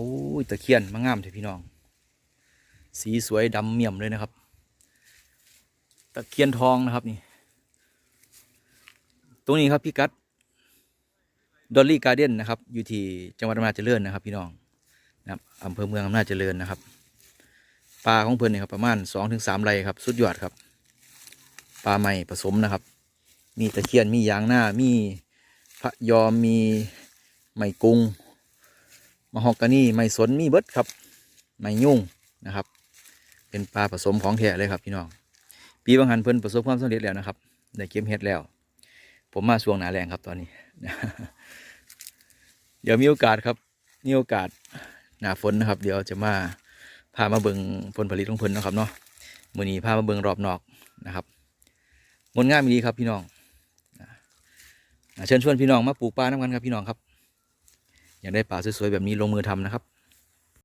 โอ้ยตะเคียนมางามเถอะพี่น้อง สีสวยดำเมี่ยมเลยนะครับ ตะเคียนทองนะครับนี่ ตรงนี้ครับพี่กัดดอลลี่การ์เด้นนะครับ อยู่ที่จังหวัดอำนาจเจริญนะครับ พี่น้องนะครับอำเภอเมืองอำนาจเจริญนะครับปลาของเพื่อนนี่ครับประมาณสองถึงสามไรครับ สุดยอดครับปลาใหม่ผสมนะครับ มีตะเคียนมียางหน้ามีพระยอมมีไม้กุ้ง มะฮอกกานี่ไม้สนมีเบิดครับ ไม้ยุ่งนะครับ เป็นปลาผสมของแท้เลยครับพี่น้อง ปีบางหันเพิ่นประสบความสำเร็จแล้วนะครับได้เก็บเห็ดแล้ว ผมมาช่วงหนาแรงครับตอนนี้ เดี๋ยวมีโอกาสครับมีโอกาสหนาฝนนะครับ เดี๋ยวจะมาพามาเบิงผลผลิตของเพิ่นนะครับเนาะมือนี้พามาเบิงรอบนอกนะครับงดงามดีครับพี่น้องเชิญชวนพี่น้องมาปลูกปลาน้ำกันครับพี่น้องครับ อยากได้ป่าสวยๆแบบนี้ลงมือทำนะครับ